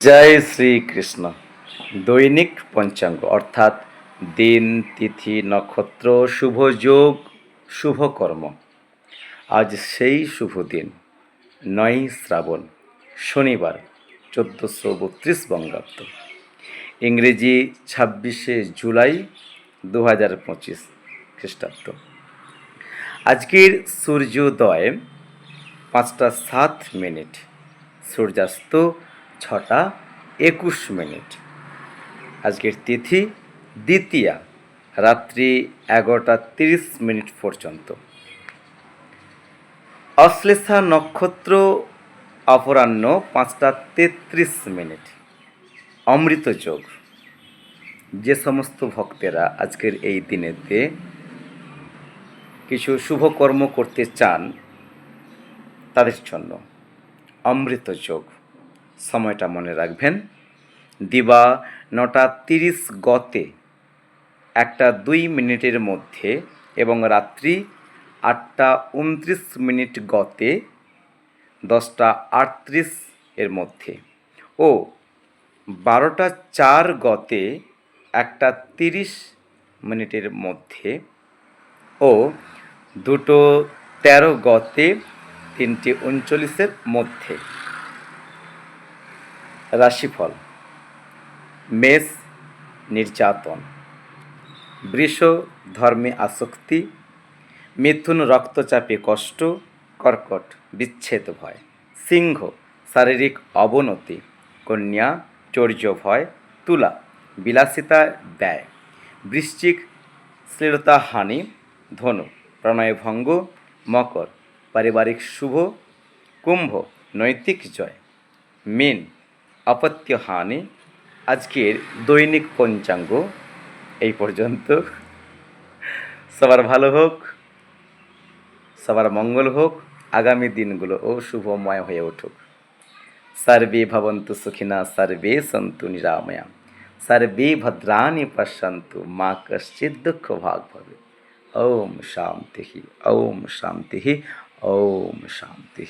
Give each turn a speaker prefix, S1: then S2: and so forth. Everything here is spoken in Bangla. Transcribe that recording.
S1: জয় শ্রীকৃষ্ণ দৈনিক পঞ্চাঙ্গ, অর্থাৎ দিন, তিথি, নক্ষত্র, শুভ যোগ, শুভ আজ সেই শুভ দিন, নয় শ্রাবণ, শনিবার, চোদ্দোশো বত্রিশ বঙ্গাব্দ। ইংরেজি, ছাব্বিশে জুলাই দু হাজার পঁচিশ খ্রিস্টাব্দ। আজকের সূর্যোদয় পাঁচটা সাত মিনিট। সূর্যাস্ত ছটা একুশ মিনিট। আজকের তিথি দ্বিতীয়া, রাত্রি এগারোটা তিরিশ মিনিট পর্যন্ত। অশ্লেষা নক্ষত্র অপরাহ্ন পাঁচটা তেত্রিশ মিনিট। অমৃত যোগ। যে সমস্ত ভক্তেরা আজকের এই দিনেতে কিছু শুভ কর্ম করতে চান, তাদের জন্য অমৃত যোগ। সময়টা মনে রাখবেন। দিবা নটা তিরিশ গতে একটা দুই মিনিটের মধ্যে এবং রাত্রি আটটা উনত্রিশ মিনিট গতে দশটা আটত্রিশ এর মধ্যে। ও, বারোটা চার গতে একটা তিরিশ মিনিটের মধ্যে। ও, দুটো তেরো গতে তিনটে উনচল্লিশের মধ্যে। রাশিফল, মেষ নির্যাতন, বৃষ ধর্মে আসক্তি, মিথুন রক্তচাপে কষ্ট, কর্কট, বিচ্ছেদ ভয়, সিংহ শারীরিক অবনতি, কন্যা চৌর্য ভয়, তুলা বিলাসিতা ব্যয়, বৃশ্চিক শ্লীলতা হানি ধনু প্রণয় ভঙ্গ মকর পারিবারিক শুভ, কুম্ভ নৈতিক জয়, মীন অপত্য হানি। আজকের দৈনিক পঞ্চাঙ্গ এই পর্যন্ত। সবার ভালো হোক, সবার মঙ্গল হোক, আগামী দিনগুলো ও শুভময় হয়ে উঠুক। সর্বে ভবন্তু সুখিনা, সর্বে সন্তু নিরাময়া। সর্বে ভদ্রাণি পশ্যন্তু, মা কশ্চিৎ দুঃখ ভাগ ভবে। ওম শান্তি ওম শান্তি ওম শান্তি।